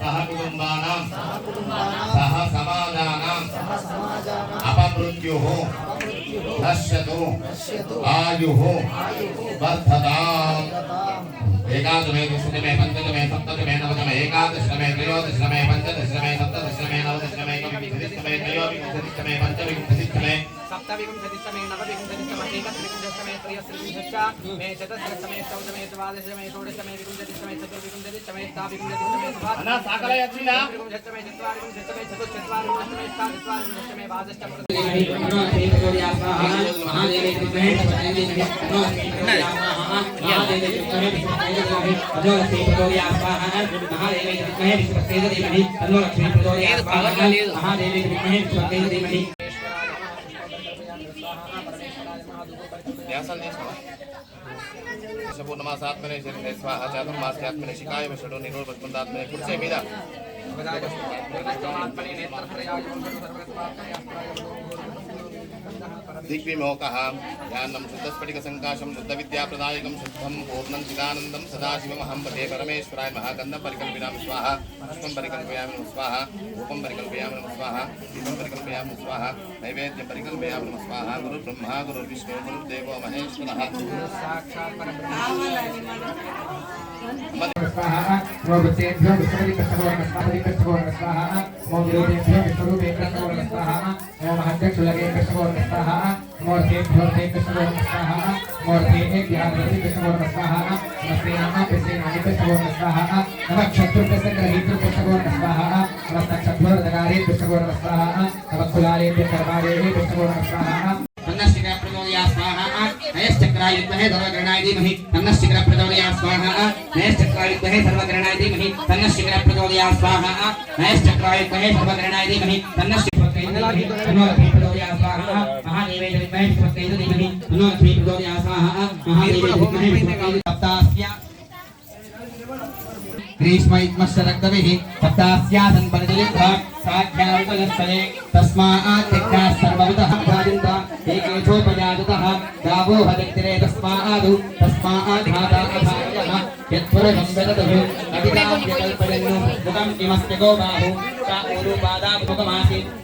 సహ కుటుంబానాం సహ సమాజానాం అపమృత్యు నశ్యతు ఆయు వర్ధతాం एकादशमे दशमे पञ्चदशमे सप्तदशमे नवदशमे एकादशमे त्रयोदशमे पञ्चदशमे सप्तदशमे नवदशमे एकविंशतिष्टमे त्रयोविंशतिष्टमे पञ्चविंशतिष्टमे सप्तविकं सतिष्ठमे नवविकं सतिष्ठमे एकत्रिकं षष्ठमे त्रयस्त्रिकं षष्ठ मे चतस्रष्टमे षौडमे द्वादशमे षोडशमे विकं सतिष्ठमे चतुर्विकं सतिष्ठमे स्थाविकं सतिष्ठमे द्वादशमे षष्ठमे चत्वारिकं षष्ठमे चतुश्चत्वारिकं षष्ठमे स्थाचत्वारिकं षष्ठमे वादष्टप्रदेशे महादेवी विद्महे ध्यासल पूर्णमासात्मने स्वाहाचातुर्मास्यात्मने शिकाय में षडो निरोध बचपनात्मने खुद से मिला। दिग्विमोकः ज्ञानं शुद्धस्फटिकसङ्काशं, शुद्धविद्याप्रदायकं, शुद्धं पूर्णं चिदानन्दं सदाशिवमहं पदे परमेश्वराय महाकन्दं परिकल्पयामि स्वाहा। पुष्पं परिकल्पयामि नमः स्वाहा। रूपं परिकल्पयामि नमः स्वाहा। दीपं परिकल्पयामि नमः स्वाहा। नैवेद्यं परिकल्पयामि स्वाहा। गुरुब्रह्मा गुरुर्विष्णु गुरुर्देवो महेश्वरः। स्वाहा। मो वृत्तेभ्यो विश्वरूपेभ्यो स्वाहा। मो विरोधेभ्यो विश्वरूपे महाध्यक्ष लगे कृष्णगौर नस्ताहा मूर्ति मूर्ति कृष्णगौर नस्ताहा मूर्ति एक व्याहृति कृष्णगौर नस्ताहा नस्ते नामा पिसे नामी कृष्णगौर नस्ताहा नमः क्षत्रु कृष्ण ग्रहीत कृष्णगौर नस्ताहा नमः क्षत्रु दगारे कृष्णगौर नस्ताहा नमः कुलारे पे करवारे कृष्णगौर नस्ताहा स्वाहा, नयश्चक्राय विद्महे सर्वग्रहणाय धीमहि तन्नः शिखर प्रचोदया स्वाहा, नयश्चक्राय विद्महे सर्वग्रहणाय धीमहि तन्नः शिखर प्रचोदया स्वाहा, नयश्चक्राय विद्महे सर्वग्रहणाय धीमहि तन्नः ग्रीष्मैत्मश्चरक्तभिः सप्तास्यासन् परिजयन्त साख्यान्तलस्तरे तस्मात् त्यक्ताः सर्वविधः भाजन्ता एकेशोपजाततः गावो हदक्तिरे तस्मात् तस्मात् घाता अभायः यत्पुरुषं विदतु अभिधाव्यकल्पयन्नु मुखं किमस्त्य गो बाहु सा ऊरुपादामुखमासीत्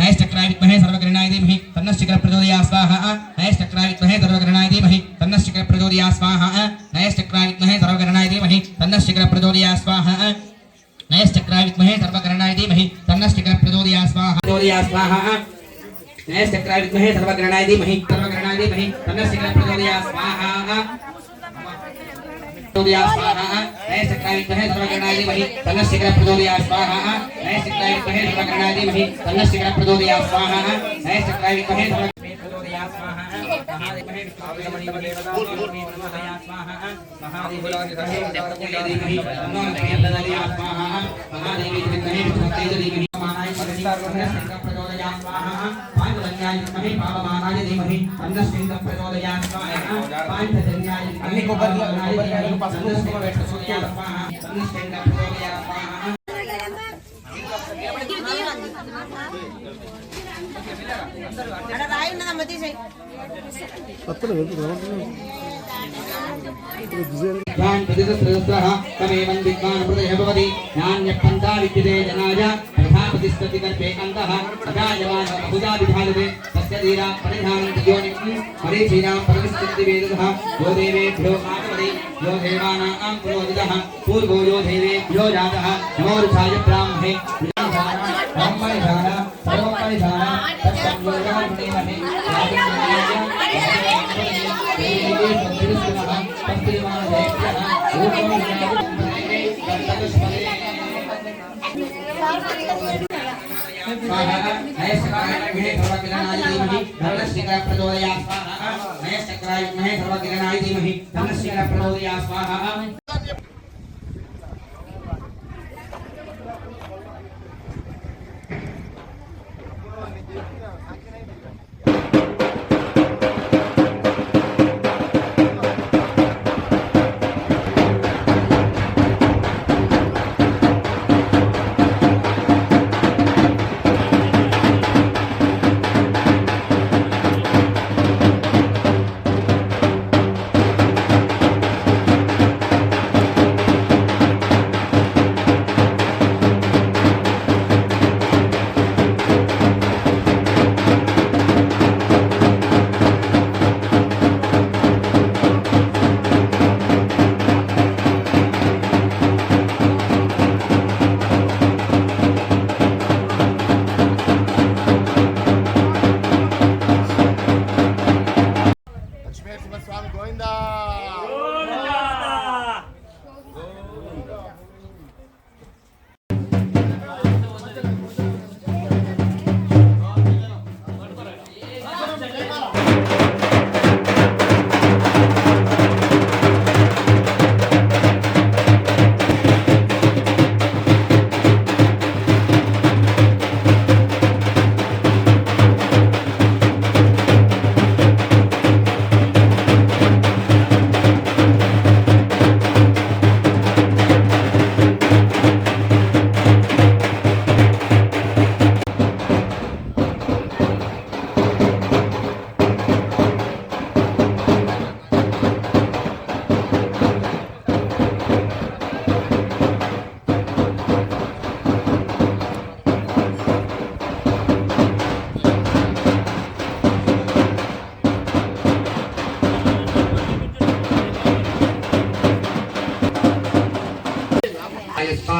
नैश्चक्रायुक्महे सर्वकरणाय धीमहि तन्नः शिखरप्रचोदयात् स्वाहा नैश्चक्रायुक्महे सर्वकरणाय धीमहि तन्नः शिखरप्रचोदयात् स्वाहा नैश्चक्रायुक्महे सर्वकरणाय धीमहि तन्नः शिखरप्रचोदयात् स्वाहा प्रचोदयास्वाहा नये सक्रायुक्तः सर्वगणादिमहि तन्नशिखरः प्रचोदयास्वाहा नये सक्रायुक्तः सर्वगणादिमहि तन्नशिखरः प्रचोदयास्वाहा नये सक्रायुक्तः महादेवी प्रचोदयास्वाहा కొబ్బరి కొబ్బరి కాయలు పసుపు కుంకుమ పెట్టు చుట్టూరా జ్ఞాన్ ప్రతిసహస్రహ తమేవం విద్వాన్ హృదయ భవతి నాణ్య పంతా విద్యతే జనాయ प्रतिस्पतिकल्पेकन्दः सदायमानः बहुधा विधानते तस्य धीरा परिधानन्ति योनिम् परीचीनां परिस्थिति वेदः यो देवेभ्यो आगमति यो देवानां पुरोदितः पूर्वो यो देवेभ्यो जातः नमोरुषाय ब्राह्मणे ब्रह्मणिधान सर्वपरिधान तत्सर्वोर्गाणीमहे Thank you. स्वाहा नयस्सक्राय विघ्ने सर्वकिरणाय स्वाहा।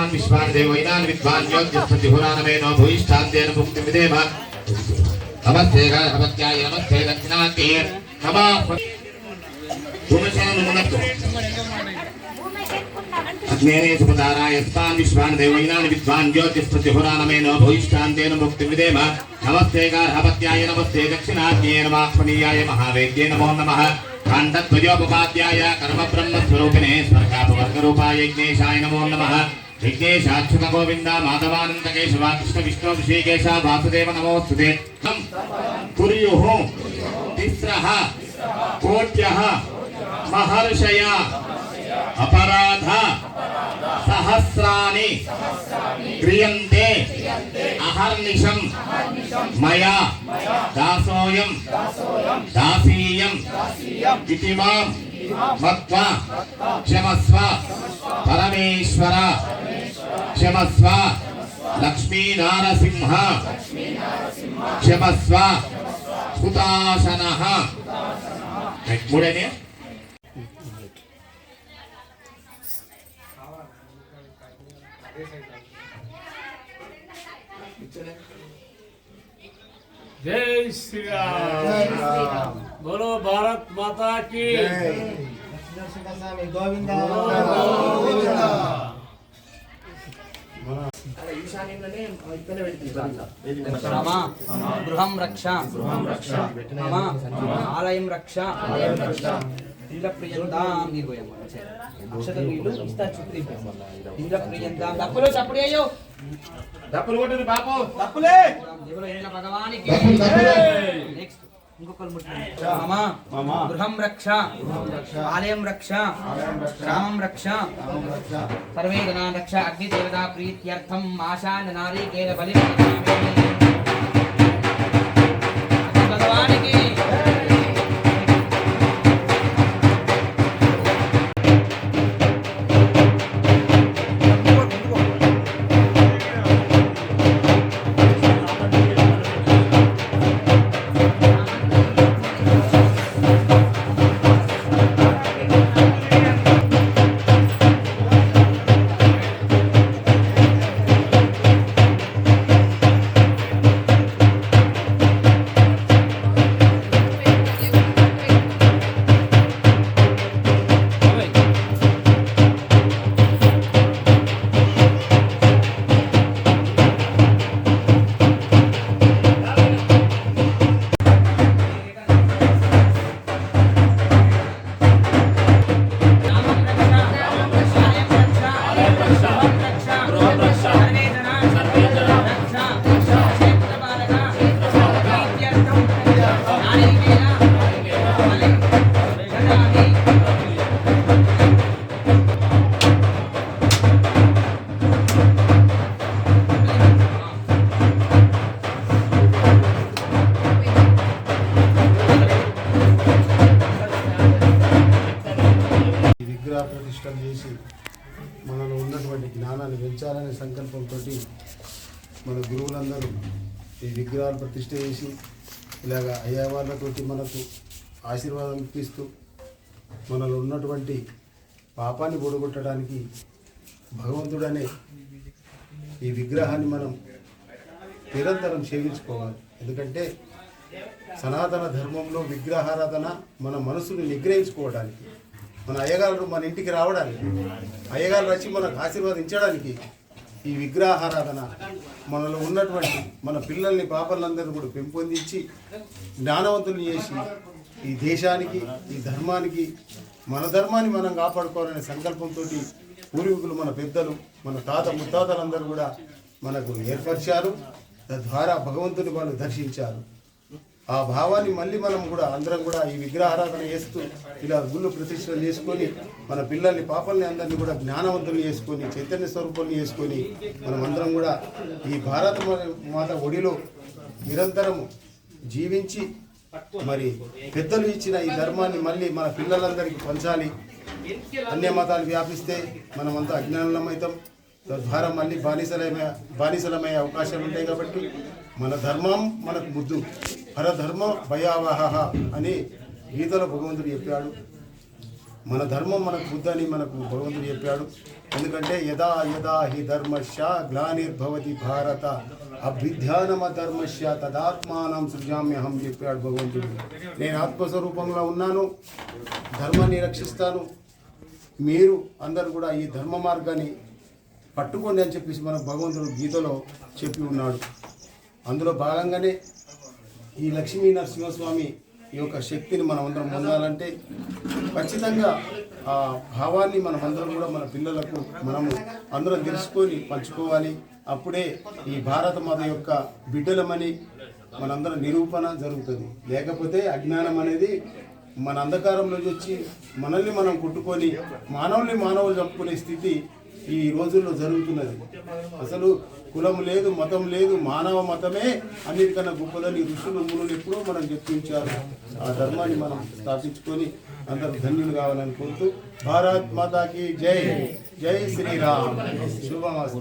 विद्वान विश्वान देवैनान विद्वान योग्यस्पति पुराणमे नो भूयिष्ठाद्येन मुक्तिमिदेव अवस्थेग अवस्थ्याय नमस्ते दक्षिणाते नमः। भूमिशान मनस्तु अग्नेरे सुपदारा स्तान विश्वान देवैनान विद्वान योग्यस्पति पुराणमे नो भूयिष्ठाद्येन मुक्तिमिदेव नमस्ते गार्हपत्याय नमस्ते दक्षिणाद्ये नमः फणीयाय महावेद्ये नमो नमः। कांडध्वजोपाध्याय कर्म ब्रह्म स्वरूपिणे स्वर्गापवर्ग रूपाय यज्ञेशाय नमो नमः। విఘ్నేశాచ్యుత గోవింద మాధవానందకేశవ కృష్ణ విష్ణు ఋషికేశ వాసుదేవ నమోస్తుతే కుర్యు తిస్ర కోట్య మహర్షయ అపరాధ సహస్రాని క్రియంతే అహర్నిశం మయా దాసోయం దాసీయం ఇది మాం మత్వా క్షమస్వ పరమేశ్వర क्षमस्व परमेश्वर क्षमस्व लक्ष्मीनारसिंह क्षमस्व हुताशनः మూడేనే जय श्री राम बोलो भारत माता की మమ గృహం రక్ష. ఆలయం రక్ష. ఇంద్ర ప్రియందాం నిర్వయం అక్షత నీళ్ళు ఇస్తా డబ్బులు చప్పుడు అయ్యో డబ్బులు కొట్టింది బాపు. ఇంద్ర భగవానికి. నెక్స్ట్ గృహం రక్ష. ఆలయం రక్ష. గ్రామం రక్ష. సర్వే జనా రక్ష. అగ్నిదేవతా ప్రీత్యర్థం. ఆశాన నారీకేల బలి. ఈ విగ్రహాలు ప్రతిష్ట చేసి ఇలాగ అయ్యవాళ్ళతోటి మనకు ఆశీర్వాదం ఇప్పిస్తూ మనలో ఉన్నటువంటి పాపాన్ని పొడగొట్టడానికి భగవంతుడనే ఈ విగ్రహాన్ని మనం నిరంతరం సేవించుకోవాలి. ఎందుకంటే సనాతన ధర్మంలో విగ్రహారాధన మన మనసును నిగ్రహించుకోవడానికి మన అయ్యగారు మన ఇంటికి రావడానికి అయ్యగారు వచ్చి మనకు ఆశీర్వదించడానికి ఈ విగ్రహారాధన మనలో ఉన్నటువంటి మన పిల్లల్ని పాపలందరూ కూడా పెంపొందించి జ్ఞానవంతులు చేసి ఈ దేశానికి ఈ ధర్మానికి మన ధర్మాన్ని మనం కాపాడుకోవాలనే సంకల్పంతో పూర్వీకులు మన పెద్దలు మన తాత ముత్తాతలందరూ కూడా మనకు ఏర్పరిచారు. తద్వారా భగవంతుని వాళ్ళు దర్శించారు. ఆ భావాన్ని మళ్ళీ మనం కూడా అందరం కూడా ఈ విగ్రహారాధన చేస్తూ ఇలా గుళ్ళు ప్రతిష్టలు చేసుకొని మన పిల్లల్ని పాపల్ని అందరినీ కూడా జ్ఞానవంతులు చేసుకొని చైతన్య స్వరూపాన్ని చేసుకొని మనం అందరం కూడా ఈ భారత మాత ఒడిలో నిరంతరం జీవించి మరి పెద్దలు ఇచ్చిన ఈ ధర్మాన్ని మళ్ళీ మన పిల్లలందరికీ పంచాలి. అన్య మతాలు వ్యాపిస్తే మనమంతా అజ్ఞానులమవుతాం తద్వారా మళ్ళీ బానిసలమే బానిసలమయ్యే అవకాశాలు ఉంటాయి కాబట్టి మన ధర్మం మనకు ముద్దు పరధర్మ భయావహ అని గీతలో భగవంతుడు చెప్పాడు. మన ధర్మం మనకు బుద్ధని మనకు భగవంతుడు చెప్పాడు. ఎందుకంటే యదా యదా హి ధర్మశ గ్లానిర్భవతి భారత అభిధ్యానమ ధర్మశ తదాత్మానం సృజామ్యహం చెప్పాడు భగవంతుడు. నేను ఆత్మస్వరూపంలో ఉన్నాను ధర్మాన్ని రక్షిస్తాను. మీరు అందరు కూడా ఈ ధర్మ మార్గాన్ని పట్టుకోండి అని చెప్పేసి మన భగవంతుడు గీతలో చెప్పి ఉన్నాడు. అందులో భాగంగానే ఈ లక్ష్మీ నరసింహస్వామి ఈ యొక్క శక్తిని మనం అందరం పొందాలంటే ఖచ్చితంగా ఆ భావాన్ని మనం అందరం కూడా మన పిల్లలకు మనము అందరం తెలుసుకొని పంచుకోవాలి. అప్పుడే ఈ భారత మాత యొక్క బిడ్డలమని మనందరం నిరూపణ జరుగుతుంది. లేకపోతే అజ్ఞానం అనేది మన అంధకారంలో వచ్చి మనల్ని మనం కొట్టుకొని మానవుల్ని మానవులు చంపుకునే స్థితి ఈ రోజుల్లో జరుగుతున్నది. అసలు కులం లేదు మతం లేదు మానవ మతమే అన్నిటికన్నా గొప్పదని ఋషులు మునులు ఎప్పుడూ మనం చెప్పించారు. ఆ ధర్మాన్ని మనం స్థాపించుకొని అందరు ధన్యులు కావాలని కోరుతూ భారత్ మాతాకి జై. జై శ్రీరామ్. శుభమస్తు.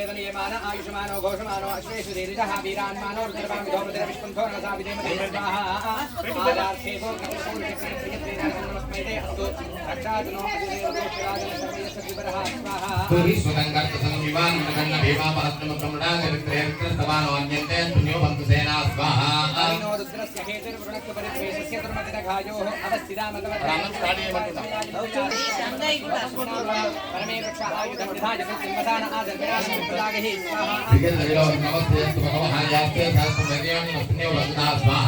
ఆయుష్మానో ఘోషమానో అశ్వేశ్వరీరిజః వీరాన్మానో రుద్రపామితో రుద్రవిష్కుంఠో రసా విదేమదేవాహ ఆదార్థే భోగ్నమస్మైతే అస్తు రక్షాదునో నమస్తే భగవాన్ యాస్తే శాస్త్రం స్వాహ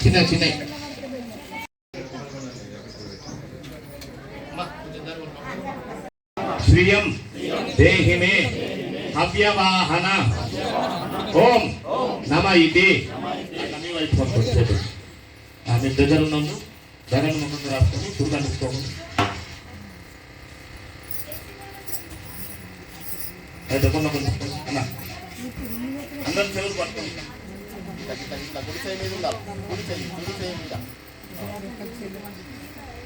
చిన్న చిన్న శ్రియం దేహి మే హవ్యవాహన ఓం నమ ఇది ఆమె దగ్గర ఉన్నాము జగన్ ముందు రాసుకొని చూడండి అన్న. అందరు చెవులు పట్టుకోండి.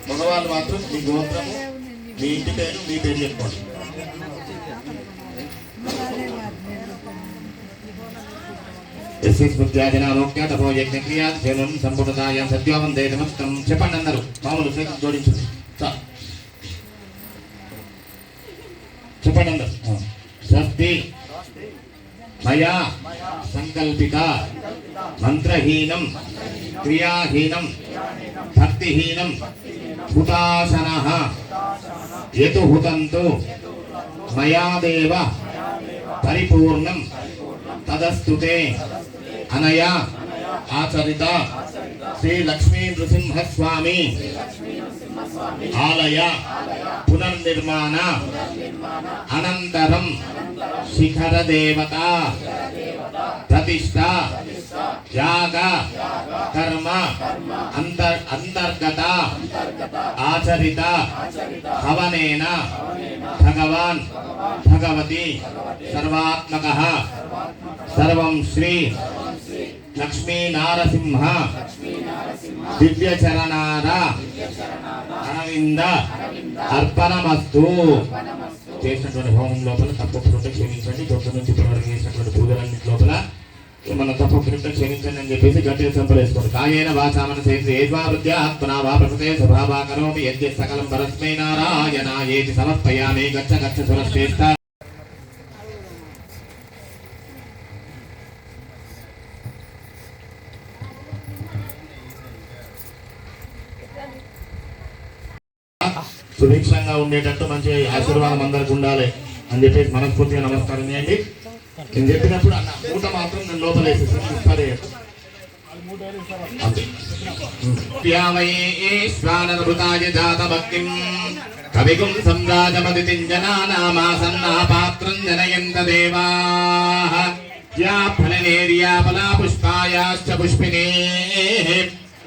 మగవాళ్ళు మాత్రం మీ గోత్రము మీ ఇంటి పేరు మీ పేరు చెప్పుకోండి. ఎస్సీ స్మృత్యాజనామోక్య తపో యజ్ఞక్రియా చెప్పండి అందరూ మామూలు చేతులు జోడించండి చెప్పండి అందరు స్వస్తి మయా సంకల్పిత మంత్రహీనం క్రియాహీనం భక్తిహీనం హుతాసన యతు హుతంతు మయాదేవ పరిపూర్ణం తదస్తుతే అనయ ఆచరిత శ్రీ లక్ష్మీ నృసింహస్వామి ఆలయ పునర్నిర్మాణ అనంతరం శిఖర దేవత ప్రతిష్ట యాగ కర్మ అంతర్ అంతర్గత ఆచరిత హవనేన భగవాన్ భగవతి సర్వాత్మక సర్వం శ్రీ లక్ష్మీ నారసింహ. దివ్య చరణార అరవింద. అర్పణమస్తు. చేసినటువంటి హోమం లోపల తప్పకుండా క్షమించండి. పొద్దు నుంచి ఇప్పటివరకు చేసినటువంటి పూజలన్నింటి లోపల మన తప్పకుండా క్షమించండి అని చెప్పేసి గట్టిగా సంపలేసుకోండి కాయేన వాచామన చేసి ఏద్వా వృత్యా ఆత్మనా వా ప్రకృతే స్వభావా కరోమి యద్య సకలం పరస్మై నారాయణ ఏది సమర్పయామి. గచ్చ గచ్చ సురశ్రేష్ఠ సుభిక్షంగా ఉండేటట్టు మంచి ఆశీర్వాదం అందరికి ఉండాలి అని చెప్పేసి మనస్ఫూర్తిగా నమస్కారం చేయండి. నేను చెప్పినప్పుడు అన్న మూట మాత్రం నేను లోపలేసి సరే. శ్వానృతాయ జాత భక్తిం కవిగుం సంరాజమదితిం జనానామాసన్నా పాత్రం జనయంత దేవా యా ఫలనేర్యా ఫలా పుష్పాయాశ్చ పుష్పినే.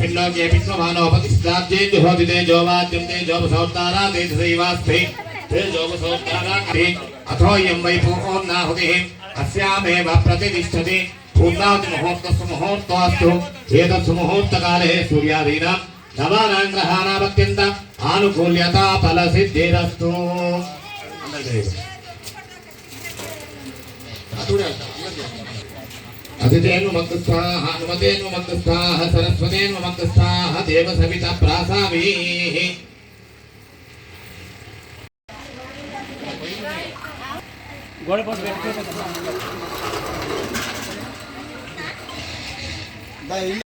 पिण्डोग्ये विश्वभानोपतिष्ठाब्जे जुहोदिते जोवाद्यं ते जोपसौत्तारा ते दैवास्ति ते जोपसौत्तारा ते अथोऽयं वै पूर्णाहुतिः अस्यामेव प्रतिष्ठति पूर्णाहुतिमुहूर्तस्तु मुहूर्तोऽस्तु एतत्सु मुहूर्तकाले सूर्यादीनां। नवानां ग्रहाणामत्यन्त आनुकूल्यता फलसिद्धिरस्तु। ಅಸಿತೇನು ಮಕ್ಕಸ್ಥಾಹ ಹನುಮತೇನು ಮಕ್ಕಸ್ಥಾಹ ಸರಸ್ವತೇನು ಮಕ್ಕಸ್ಥಾಹ ದೇವ ಸವಿತ ಪ್ರಾಸಾಮಿ.